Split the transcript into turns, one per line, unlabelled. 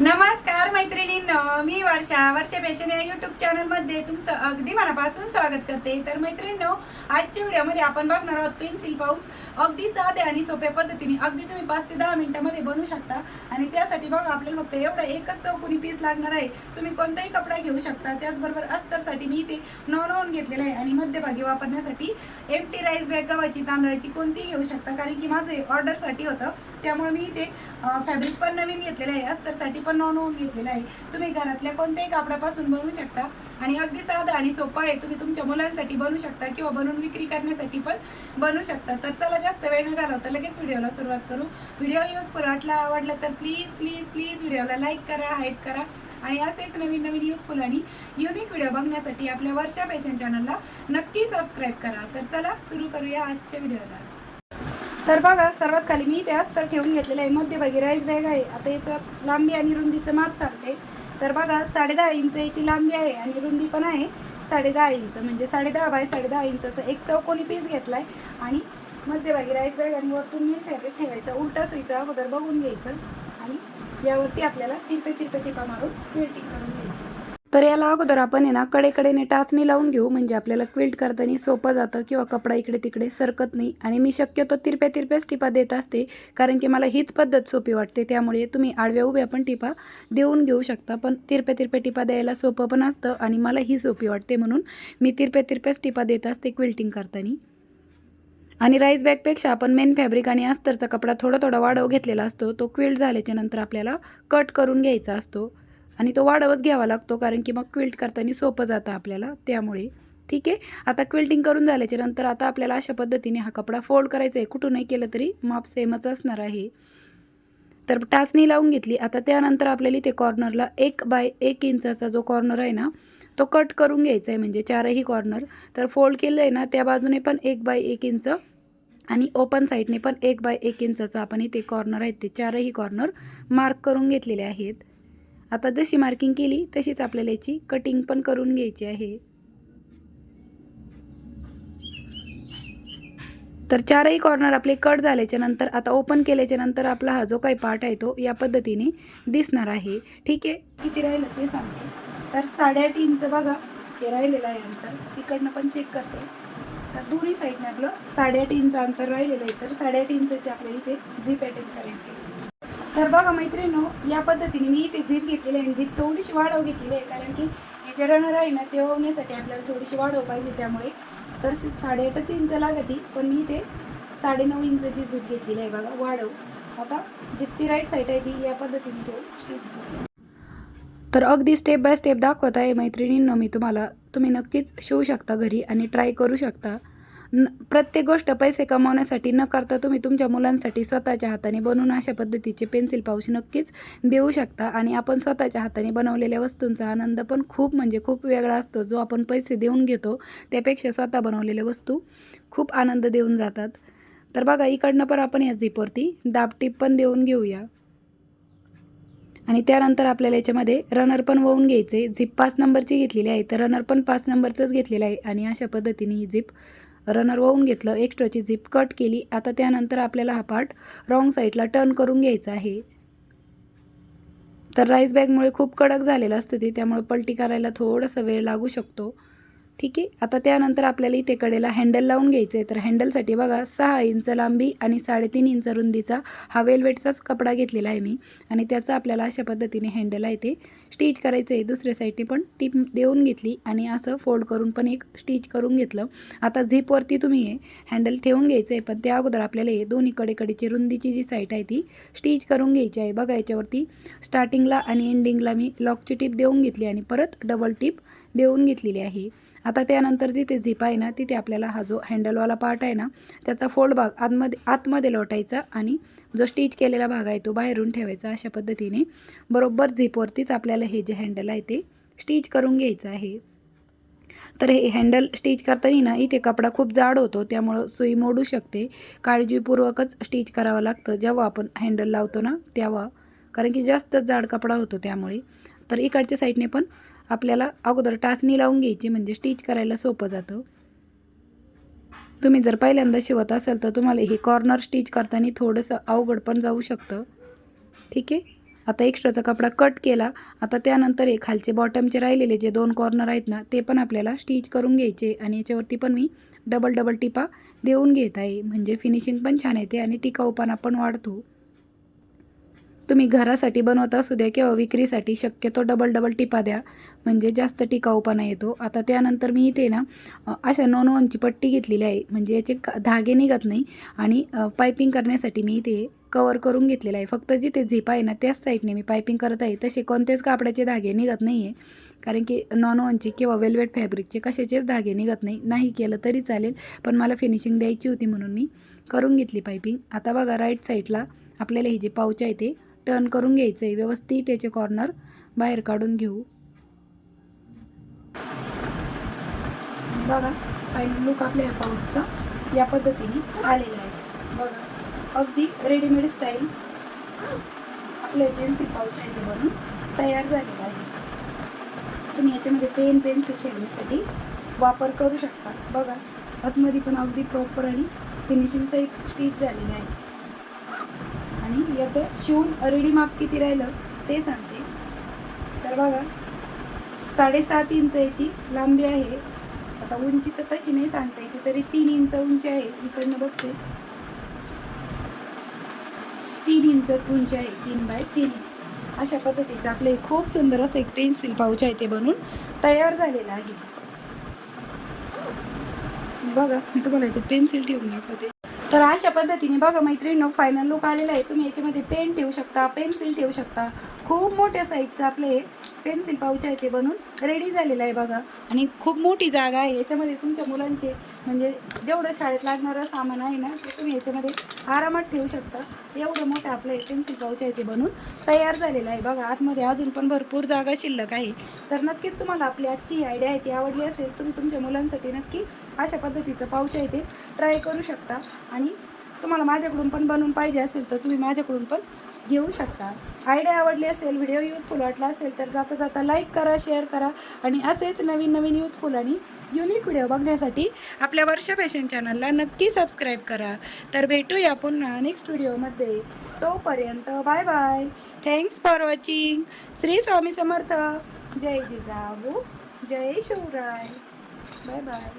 नमस्कार मैत्रिणींनो. मी वर्षा. वर्षा फॅशन या युट्यूब चॅनलमध्ये तुमचं अगदी मनापासून स्वागत करते. तर मैत्रिणींनो आजच्या व्हिडिओमध्ये आपण बघणार आहोत पेन्सिल पाऊच अगदी साधे आणि सोप्या पद्धतीने. अगदी तुम्ही पाच ते दहा मिनिटांमध्ये बनवू शकता. आणि त्यासाठी बघा आपल्याला फक्त एवढं एकच चौकोनी पीस लागणार आहे. तुम्ही कोणताही कपडा घेऊ शकता. त्याचबरोबर अस्तरसाठी मी इथे नॉन ऑन घेतलेलं आहे. आणि मध्यभागी वापरण्यासाठी एम टी राईस बॅग गव्हाची तांदळाची कोणतीही घेऊ शकता. कारण की माझं ऑर्डरसाठी होतं. त्यामुळे मी ते फॅब्रिक पण नवीन घेतलेलं आहे अस्तरसाठी पण नॉन होऊन घेतलेलं आहे. तुम्ही घरातल्या कोणत्याही कापडापासून बनवू शकता. आणि अगदी साधा आणि सोपा आहे तुम्ही तुमच्या मुलांसाठी बनवू शकता किंवा बनवून विक्री करण्यासाठी पण बनवू शकता. तर चला जास्त वेळ न घालवता लगेच व्हिडिओला सुरुवात करू. व्हिडिओ यूजफुल वाटला आवडला तर प्लीज प्लीज प्लीज व्हिडिओला लाईक करा हाईप करा. आणि असेच नवीन नवीन युजफुल आणि युनिक व्हिडिओ बघण्यासाठी आपल्या वर्षा फॅशन चॅनलला नक्की सबस्क्राईब करा. तर चला सुरू करूया आजच्या व्हिडिओला तर बघा सर्वात खाली मी ते अस्तर ठेवून घेतलेलं आहे. मध्यभागी राईस बॅग आहे. आता याचं लांबी आणि रुंदीचं माप सांगते. तर बघा साडेदहा इंच याची लांबी आहे आणि रुंदी पण आहे. साडेदहा इंच म्हणजे साडेदहा बाय साडेदहा इंचचं एक चौकोनी पीस घेतलाय. आणि मध्यभागी राईस बॅग आणि वरतून मेन फॅब्रिक ठेवायचं. उलटा सुईचा अगोदर बघून घ्यायचं. आणि यावरती आपल्याला तिरपे तिरपे टिपा मारून क्विल्टिंग करून तर याला अगोदर आपण आहे ना कडेकडेने टाचणी लावून घेऊ म्हणजे आपल्याला क्विल्ट करताना सोपं जातं किंवा कपडा इकडे तिकडे सरकत नाही. आणि मी शक्यतो तिरप्या तिरप्याच टिपा देत असते कारण की मला हीच पद्धत सोपी वाटते. त्यामुळे तुम्ही आडव्या उभ्या पण टिपा देऊन घेऊ शकता पण तिरप्या तिरप्या टिपा द्यायला सोपं पण असतं आणि मला ही सोपी वाटते. म्हणून मी तिरप्या तिरप्याच टिपा देत असते क्विल्टिंग करताना. आणि राईस बॅगपेक्षा आपण मेन फॅब्रिक आणि अस्तरचा कपडा थोडा थोडा वाढव घेतलेला असतो तो क्विल्ट झाल्याच्यानंतर आपल्याला कट करून घ्यायचा असतो. आणि तो वाढवच घ्यावा लागतो कारण की मग क्विल्ट करताना सोपं जातं आपल्याला. त्यामुळे ठीक आहे. आता क्विल्टिंग करून झाल्याच्यानंतर आता आपल्याला अशा पद्धतीने हा कपडा फोल्ड करायचा आहे कुठूनही केलं तरी माप सेमच असणार आहे. तर टाचणी लावून घेतली. आता त्यानंतर आपल्याला इथे कॉर्नरला एक बाय एक इंचाचा जो कॉर्नर आहे ना तो कट करून घ्यायचा आहे म्हणजे चारही कॉर्नर तर फोल्ड केलं आहे ना त्या बाजूने पण एक बाय एक इंच आणि ओपन साईडने पण एक बाय एक इंचाचा आपण इथे कॉर्नर आहेत. ते चारही कॉर्नर मार्क करून घेतलेले आहेत. आता जशी मार्किंग केली तशीच आपल्याला याची कटिंग पण करून घ्यायची आहे. तर चारही कॉर्नर आपले कट झाल्याच्यानंतर आता ओपन केल्याच्यानंतर आपला हा जो काही पार्ट आहे तो या पद्धतीने दिसणार आहे. ठीक आहे? किती राहिलं ते सांगते. तर साडेआठ इंच बघा हे राहिलेलं आहे अंतर. इकडनं पण चेक करते. तर दोन्ही साईडने आपलं साडेआठ इंच अंतर राहिलेलं आहे. तर साडेआठ इंचचे आपल्याला इथे झीप अटॅच करायची तर बघा मैत्रिणी या पद्धतीने मी इथे झीप घेतलेली आहे झीप थोडीशी वाढव घेतलेली आहे. कारण की हे जे रनर आहे ना ते होण्यासाठी आपल्याला थोडीशी वाढव पाहिजे त्यामुळे. तर साडेआठच इंच लागती पण मी इथे साडेनऊ इंचची झीप घेतलेली आहे बघा वाढव. आता झीपची राईट साईड आहे ती या पद्धतीने ठेवून स्टिच तर अगदी स्टेप बाय स्टेप दाखवत आहे मैत्रिणींनो मी तुम्हाला. तुम्ही नक्कीच शिवू शकता घरी आणि ट्राय करू शकता. न प्रत्येक गोष्ट पैसे कमावण्यासाठी न करता तुम्ही तुमच्या मुलांसाठी स्वतःच्या हाताने बनवून अशा पद्धतीचे पेन्सिल पाऊच नक्कीच देऊ शकता. आणि आपण स्वतःच्या हाताने बनवलेल्या वस्तूंचा आनंद पण खूप म्हणजे खूप वेगळा असतो. जो आपण पैसे देऊन घेतो त्यापेक्षा स्वतः बनवलेल्या वस्तू खूप आनंद देऊन जातात. तर बघा इकडनं पण आपण या झिपवरती दाबटीप पण देऊन घेऊया. आणि त्यानंतर आपल्याला याच्यामध्ये रनर पण वळून घ्यायचे. झिप पाच नंबरची घेतलेली आहे. तर रनर पण पाच नंबरचंच घेतलेलं आहे. आणि अशा पद्धतीने ही झिप रनर वळून घेतलं एक्स्ट्राची झिप कट केली. आता त्यानंतर आपल्याला हा पार्ट रॉंग साईडला टर्न करून घ्यायचा आहे. तर राईस बॅगमुळे खूप कडक झालेलं असतं ते त्यामुळे पलटी करायला थोडासा वेळ लागू शकतो. ठीक आहे? आता त्यानंतर आपल्याला इथे कडेला हँडल लावून घ्यायचं आहे तर हँडलसाठी बघा सहा इंच लांबी आणि साडेतीन इंच रुंदीचा हा वेलवेटचाच कपडा घेतलेला आहे मी. आणि त्याचा आपल्याला अशा पद्धतीने हँडल आहे ते स्टिच करायचं आहे दुसऱ्या साईडने पण टीप देऊन घेतली आणि असं फोल्ड करून पण एक स्टिच करून घेतलं. आता झिपवरती तुम्ही हे हँडल ठेवून घ्यायचं आहे पण त्या अगोदर आपल्याला हे दोन्ही कडेकडीची रुंदीची जी साईट आहे ती स्टिच करून घ्यायची आहे. बघा याच्यावरती स्टार्टिंगला आणि एंडिंगला मी लॉकची टीप देऊन घेतली आणि परत डबल टीप देऊन घेतलेली आहे. आता त्यानंतर जिथे झिप आहे ना तिथे आपल्याला हा जो हँडलवाला पार्ट आहे ना त्याचा फोल्ड भाग आतमध्ये आतमध्ये लोटायचा आणि जो स्टिच केलेला भाग आहे तो बाहेरून ठेवायचा अशा पद्धतीने. बरोबर झिपवरतीच आपल्याला हे जे हँडल आहे ते स्टिच करून घ्यायचं आहे. तर हे हँडल स्टिच करताना ना इथे कपडा खूप जाड होतो त्यामुळं सुई मोडू शकते. काळजीपूर्वकच स्टिच करावं लागतं. जेव्हा आपण हँडल लावतो ना तेव्हा. कारण की जास्त जाड कपडा होतो त्यामुळे. तर इकडच्या साईडने पण आपल्याला अगोदर टाचणी लावून घ्यायची म्हणजे स्टिच करायला सोपं जातं. तुम्ही जर पहिल्यांदा शिवत असाल तर तुम्हाला हे कॉर्नर स्टिच करताना थोडंसं अवघड पण जाऊ शकतं. ठीक आहे? आता एक्स्ट्राचा कपडा कट केला. आता त्यानंतर हे खालचे बॉटमचे राहिलेले जे दोन कॉर्नर आहेत ना ते पण आपल्याला स्टिच करून घ्यायचे आणि याच्यावरती पण मी डबल डबल टिपा देऊन घेत आहे. म्हणजे फिनिशिंग पण छान येते आणि टिकाऊपणा पण वाढतो. तुम्ही घरासाठी बनवत असू द्या किंवा विक्रीसाठी शक्यतो डबल डबल टिपा द्या. म्हणजे जास्त टिकाऊपणा येतो. आता त्यानंतर मी इथे ना अशा नॉन वनची पट्टी घेतलेली आहे. म्हणजे याचे धागे निघत नाही. आणि पायपिंग करण्यासाठी मी इथे कवर करून घेतलेलं आहे. फक्त जिथे झिप आहे ना त्याच साईडने मी पायपिंग करत आहे. तसे कोणतेच कापडाचे धागे निघत नाही आहे कारण की नॉन वनचे किंवा वेल्वेट फॅब्रिकचे कशाचेच धागे निघत नाही. नाही केलं तरी चालेल. पण मला फिनिशिंग द्यायची होती म्हणून मी करून घेतली पायपिंग आता बघा राईट साईडला आपल्याला ही जे पाऊच आहे ते टर्न करून घ्यायचं आहे व्यवस्थित त्याचे कॉर्नर बाहेर काढून घेऊ. बघा फायनल लुक आपल्या या पाऊचचा या पद्धतीने आलेला आहे. बघा अगदी रेडीमेड स्टाईल आपले पेन्सिल पाऊच आहे ते बनून तयार झालेलं आहे. तुम्ही याच्यामध्ये पेन पेन्सिल खेळण्यासाठी वापर करू शकता. बघा आतमध्ये पण अगदी प्रॉपर आणि फिनिशिंग एक स्टिच झालेली आहे. याचं शिवून रेडी माप किती राहिलं ते सांगते. तर बघा साडेसात इंच याची लांबी आहे. आता उंची तर तशी नाही सांगता याची तरी तीन इंच उंची आहे. इकडनं बघते. तीन इंचच उंची आहे तीन बाय तीन इंच. अशा पद्धतीचं आपलं एक खूप सुंदर असं एक पेन्सिल पाऊच आहे ते बनून तयार झालेलं आहे. बघा मी तुम्हाला याच्यात पेन्सिल ठेवून दाखवते. तर अशा पद्धतीने बघा मैत्रिणींनो फायनल लुक आलेला आहे. तुम्ही याच्यामध्ये पेन ठेवू शकता पेन्सिल ठेवू शकता. खूप मोठ्या साईजचं आपले पेन्सिल पाऊच आहे ते बनून रेडी झालेलं आहे बघा. आणि खूप मोठी जागा आहे. याच्यामध्ये तुमच्या मुलांचे म्हणजे जेवढं शाळेत लागणारं सामान आहे ना ते तुम्ही याच्यामध्ये आरामात ठेवू शकता. एवढं मोठं आपलं हे पेन्सिल पाऊच आहे ते बनून तयार झालेलं आहे. बघा आतमध्ये अजून पण भरपूर जागा शिल्लक आहे. तर नक्कीच तुम्हाला आपली आजची आयडिया आहे ती आवडली असेल तुम्ही तुमच्या मुलांसाठी नक्की अशा पद्धतीचं पाऊच आहे ते ट्राय करू शकता. आणि तुम्हाला माझ्याकडून पण बनवून पाहिजे असेल तर तुम्ही माझ्याकडून पण घेऊ शकता. आयडिया आवडली असेल व्हिडिओ यूजफुल वाटला असेल तर जाता जाता लाईक करा शेअर करा आणि असेच नवीन नवीन यूजफुल आणि युनिक व्हिडिओ बघण्यासाठी आपल्या वर्षा फॅशन चॅनलला नक्की सबस्क्राईब करा. तर भेटूया पुन्हा नेक्स्ट व्हिडिओमध्ये तोपर्यंत bye bye thanks for watching Shri Swami Samarth. जय जिजाऊ. जय शिवराय. Bye bye